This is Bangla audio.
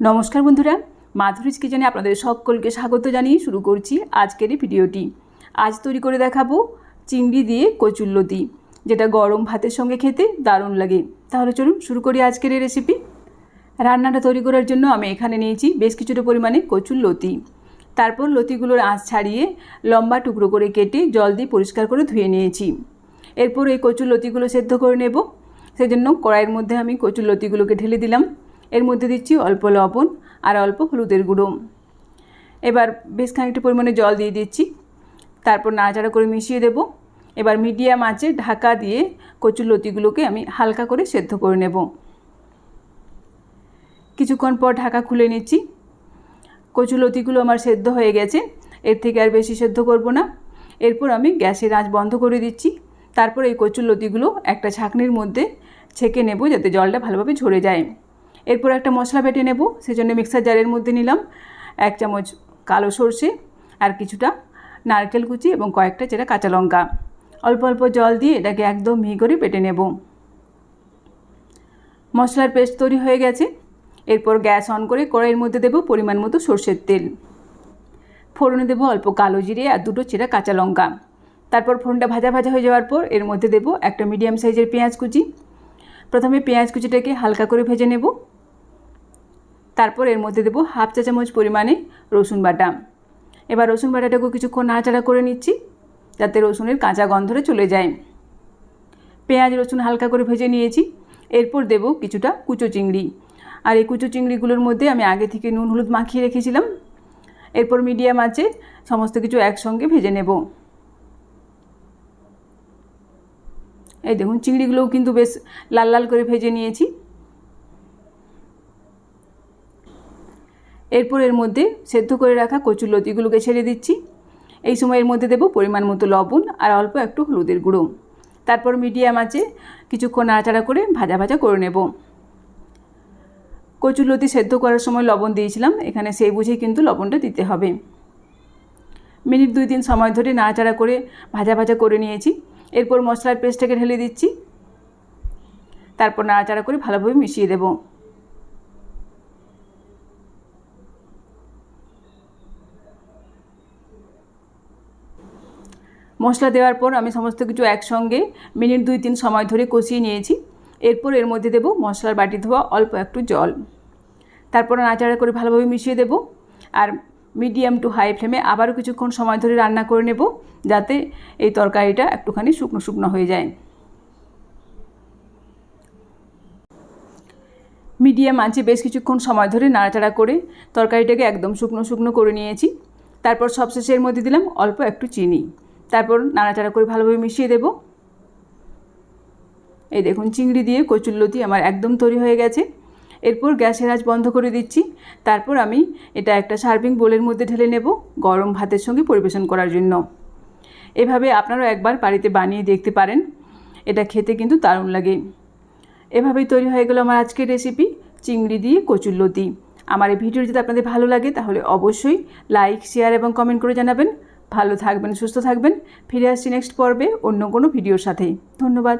নমস্কার বন্ধুরা, মাধুরীজ কিচেনে আপনাদের সকলকে স্বাগত জানিয়ে শুরু করছি আজকের এই ভিডিওটি। আজ তৈরি করে দেখাবো চিংড়ি দিয়ে কচুল্লতি যেটা গরম ভাতের সঙ্গে খেতে দারুণ লাগে। তাহলে চলুন শুরু করি আজকের এই রেসিপি রান্নাটা তৈরি করার জন্য আমি এখানে নিয়েছি বেশ কিছুটা পরিমাণে কচুর লতি তারপর লতিগুলোর আঁচ ছাড়িয়ে লম্বা টুকরো করে কেটে জল দিয়ে পরিষ্কার করে ধুয়ে নিয়েছি। এরপর এই কচুর লতিগুলো সেদ্ধ করে নেব। সেজন্য কড়াইয়ের মধ্যে আমি কচুর লতিগুলোকে ঢেলে দিলাম। এর মধ্যে দিচ্ছি অল্প লবণ আর অল্প হলুদের গুঁড়ো। এবার বেশ খানিকটা পরিমাণে জল দিয়ে দিচ্ছি। তারপর নাড়াচাড়া করে মিশিয়ে দেব। এবার মিডিয়াম আঁচে ঢাকা দিয়ে কচুর লতিগুলোকে আমি হালকা করে সেদ্ধ করে নেব। কিছুক্ষণ পর ঢাকা খুলে নিচ্ছি। কচুর লতিগুলো আমার সেদ্ধ হয়ে গেছে। এর থেকে আর বেশি সেদ্ধ করব না। এরপর আমি গ্যাসের আঁচ বন্ধ করে দিচ্ছি। তারপর এই কচুর লতিগুলো একটা ছাঁকনির মধ্যে ছেঁকে নেব যাতে জলটা ভালোভাবে ঝরে যায়। এরপর একটা মশলা বেটে নেব, সেজন্য মিক্সার জারের মধ্যে নিলাম এক চামচ কালো সর্ষে আর কিছুটা নারকেল কুচি এবং কয়েকটা যেটা কাঁচা লঙ্কা। অল্প অল্প জল দিয়ে এটাকে একদম মিহি করে বেটে নেব। মশলার পেস্ট তৈরি হয়ে গেছে। এরপর গ্যাস অন করে কড়াইয়ের মধ্যে দেব পরিমাণ মতো সর্ষের তেল। ফোড়নে দেবো অল্প কালো জিরে আর দুটো চেরা কাঁচা লঙ্কা। তারপর ফোড়নটা ভাজা ভাজা হয়ে যাওয়ার পর এর মধ্যে দেবো একটা মিডিয়াম সাইজের পেঁয়াজ কুচি। প্রথমে পেঁয়াজ কুচিটাকে হালকা করে ভেজে নেব। তারপর এর মধ্যে দেবো হাফ চা চামচ পরিমাণে রসুন বাটা। এবার রসুন বাটাটাকেও কিছুক্ষণ নাড়াচাড়া করে নিচ্ছি, যাতে রসুনের কাঁচা গন্ধটা চলে যায়। পেঁয়াজ, রসুন হালকা করে ভেজে নিয়েছি, এরপর দেব কিছুটা কুচো চিংড়ি। আর এই কুচো চিংড়িগুলোর মধ্যে আমি আগে থেকে নুন, হলুদ মাখিয়ে রেখেছিলাম। এরপর মিডিয়াম আছে সমস্ত কিছু একসঙ্গে ভেজে নেব। এই দেখুন, চিংড়িগুলোও কিন্তু বেশ লাল লাল করে ভেজে নিয়েছি। এরপর এর মধ্যে সেদ্ধ করে রাখা কচুর লতিগুলোকে ছেড়ে দিচ্ছি। এই সময় এর মধ্যে দেবো পরিমাণ মতো লবণ আর অল্প একটু হলুদের গুঁড়ো। তারপর মিডিয়াম আছে কিছুক্ষণ নাড়াচাড়া করে ভাজা ভাজা করে নেব। কচুর লতি সেদ্ধ করার সময় লবণ দিয়েছিলাম, এখানে সেই বুঝেই কিন্তু লবণটা দিতে হবে। মিনিট দুই তিন সময় ধরে নাড়াচাড়া করে ভাজা ভাজা করে নিয়েছি। এরপর মশলার পেস্টটাকে ঢেলে দিচ্ছি। তারপর নাড়াচাড়া করে ভালোভাবে মিশিয়ে দেব। মশলা দেওয়ার পর আমি সমস্ত কিছু একসঙ্গে মিনিট দুই তিন সময় ধরে কষিয়ে নিয়েছি। এরপর এর মধ্যে দেব মশলার বাটি ধোয়া অল্প একটু জল। তারপর নাড়াচাড়া করে ভালোভাবে মিশিয়ে দেব। আর মিডিয়াম টু হাই ফ্লেমে আবারও কিছুক্ষণ সময় ধরে রান্না করে নেব যাতে এই তরকারিটা একটুখানি শুকনো শুকনো হয়ে যায়। মিডিয়াম আঁচে বেশ কিছুক্ষণ সময় ধরে নাড়াচাড়া করে তরকারিটাকে একদম শুকনো শুকনো করে নিয়েছি। তারপর সবশেষে এর মধ্যে দিলাম অল্প একটু চিনি। তারপর নাড়াচাড়া করে ভালোভাবে মিশিয়ে দেব। এই দেখুন, চিংড়ি দিয়ে কচুল্লতি আমার একদম তৈরি হয়ে গেছে। এরপর গ্যাসের আঁচ বন্ধ করে দিচ্ছি। তারপর আমি এটা একটা সার্ভিং বোলের মধ্যে ঢেলে নেব গরম ভাতের সঙ্গে পরিবেশন করার জন্য। এভাবে আপনারাও একবার বাড়িতে বানিয়ে দেখতে পারেন। এটা খেতে কিন্তু দারুণ লাগে। এভাবেই তৈরি হয়ে গেল আমার আজকের রেসিপি, চিংড়ি দিয়ে কচুল্লতি আমার এই ভিডিও যদি আপনাদের ভালো লাগে তাহলে অবশ্যই লাইক, শেয়ার এবং কমেন্ট করে জানাবেন। ভালো থাকবেন সুস্থ থাকবেন। ফিরে আসছি নেক্সট পর্বে অন্য কোনো ভিডিওর সাথেই। ধন্যবাদ।